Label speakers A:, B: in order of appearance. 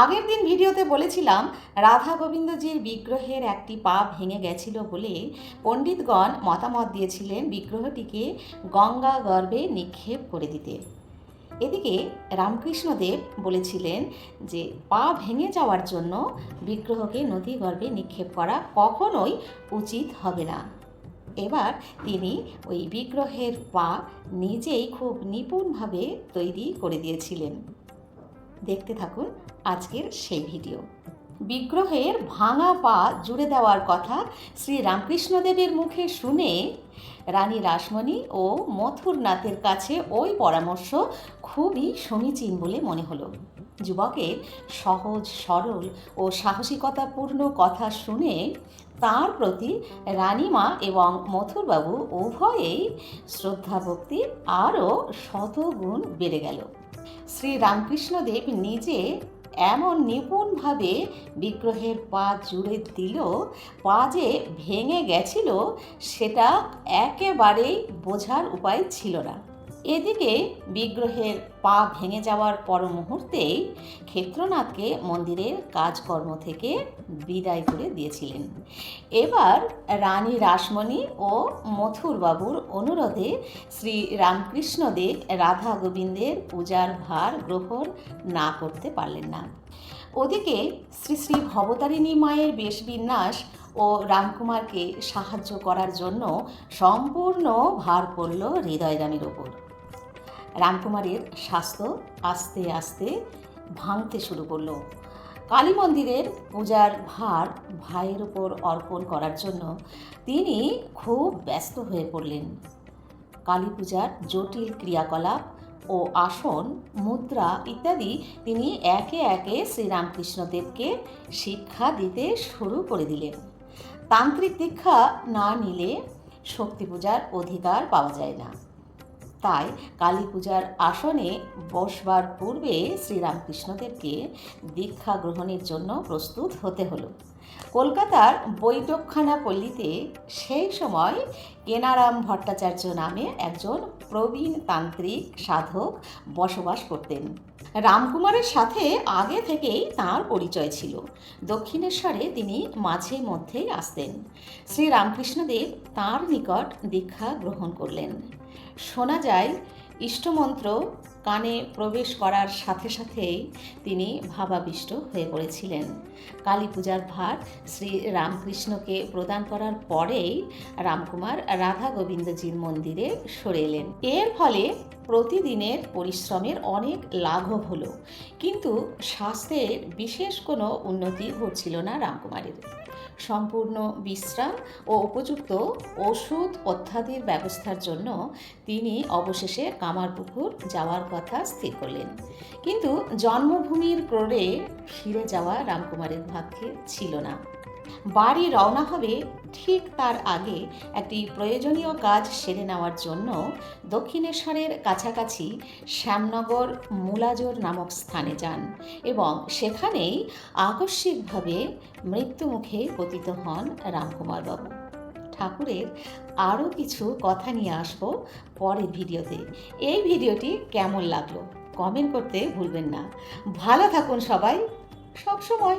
A: আগের দিন ভিডিওতে বলেছিলাম, রাধা গোবিন্দজির বিগ্রহের একটি পা ভেঙে গেছিল বলে পণ্ডিতগণ মতামত দিয়েছিলেন বিগ্রহটিকে গঙ্গা গর্ভে নিক্ষেপ করে দিতে। এদিকে রামকৃষ্ণদেব বলেছিলেন যে, পা ভেঙে যাওয়ার জন্য বিগ্রহকে নদী গর্ভে নিক্ষেপ করা কখনোই উচিত হবে না। এবার তিনি ওই বিগ্রহের পা নিজেই খুব নিপুণভাবে তৈরি করে দিয়েছিলেন। দেখতে থাকুন আজকের সেই ভিডিও। বিগ্রহের ভাঙা পা জুড়ে দেওয়ার কথা শ্রী রামকৃষ্ণদেবের মুখে শুনে রানী রাসমণি ও মথুরনাথের কাছে ওই পরামর্শ খুবই সমীচীন বলে মনে হলো। যুবকের সহজ, সরল ও সাহসিকতাপূর্ণ কথা শুনে তার প্রতি রানীমা এবং মথুরবাবু উভয়েই শ্রদ্ধা ভক্তি আরও শতগুণ বেড়ে গেল। শ্রী রামকৃষ্ণদেব নিজে এমন নিপুণভাবে বিগ্রহের পা জুড়ে দিল, পা যে ভেঙে গেছিল, সেটা একেবারেই বোঝার উপায় ছিল না। এদিকে বিগ্রহের পা ভেঙে যাওয়ার পর মুহূর্তেই ক্ষেত্রনাথকে মন্দিরের কাজকর্ম থেকে বিদায় করে দিয়েছিলেন। এবার রানী রাসমণি ও মথুরবাবুর অনুরোধে শ্রী রামকৃষ্ণদেব রাধা গোবিন্দের পূজার ভার গ্রহণ না করতে পারলেন না। ওদিকে শ্রী শ্রী ভবতারিণী মায়ের বেশবিন্যাস ও রামকুমারকে সাহায্য করার জন্য সম্পূর্ণ ভার পড়ল হৃদয়রামের ওপর। রামকুমারের স্বাস্থ্য আস্তে আস্তে ভাঙতে শুরু করল। কালী মন্দিরের পূজার ভার ভাইয়ের ওপর অর্পণ করার জন্য তিনি খুব ব্যস্ত হয়ে পড়লেন। কালী পূজার জটিল ক্রিয়াকলাপ ও আসন, মুদ্রা ইত্যাদি তিনি একে একে শ্রীরামকৃষ্ণদেবকে শিক্ষা দিতে শুরু করে দিলেন। তান্ত্রিক দীক্ষা না নিলে শক্তি পূজার অধিকার পাওয়া যায় না। তাই কালী পূজার আসনে বসবার পূর্বে শ্রীরামকৃষ্ণদেবকে দীক্ষা গ্রহণের জন্য প্রস্তুত হতে হলো। কলকাতার বৈঠকখানা পল্লীতে সেই সময় কেনারাম ভট্টাচার্য নামে একজন প্রবীণ তান্ত্রিক সাধক বসবাস করতেন। রামকুমারের সাথে আগে থেকেই তার পরিচয় ছিল। দক্ষিণেশ্বরে তিনি মাঝে মধ্যেই আসতেন। শ্রী রামকৃষ্ণদেব তাঁর নিকট দীক্ষা গ্রহণ করলেন। শোনা যায়, ইষ্টমন্ত্র কানে প্রবেশ করার সাথে সাথেই তিনি ভাবাবিষ্ট হয়ে পড়েছিলেন। কালী পূজার ভার শ্রী রামকৃষ্ণকে প্রদান করার পরেই রামকুমার রাধা গোবিন্দজির মন্দিরে সরে এলেন। এর ফলে প্রতিদিনের পরিশ্রমের অনেক লাঘব হলো, কিন্তু স্বাস্থ্যের বিশেষ কোনো উন্নতি হচ্ছিল না রামকুমারের। সম্পূর্ণ বিশ্রাম ও উপযুক্ত ওষুধ পথ্যাদির ব্যবস্থার জন্য তিনি অবশেষে কামারপুকুর যাওয়ার কথা স্থির করলেন। কিন্তু জন্মভূমির ক্রোড়ে ফিরে যাওয়া রামকুমারের ভাগ্যে ছিল না। বাড়ি রওনা হবে ঠিক তার আগে একটি প্রয়োজনীয় কাজ সেরে নেওয়ার জন্য দক্ষিণেশ্বরের কাছাকাছি শ্যামনগর মুলাজোর নামক স্থানে যান এবং সেখানেই আকস্মিকভাবে মৃত্যুমুখে পতিত হন রামকুমার বাবু ঠাকুরের আরও কিছু কথা নিয়ে আসব পরের ভিডিওতে। এই ভিডিওটি কেমন লাগল? কমেন্ট করতে ভুলবেন না। ভালো থাকুন সবাই। সব সময়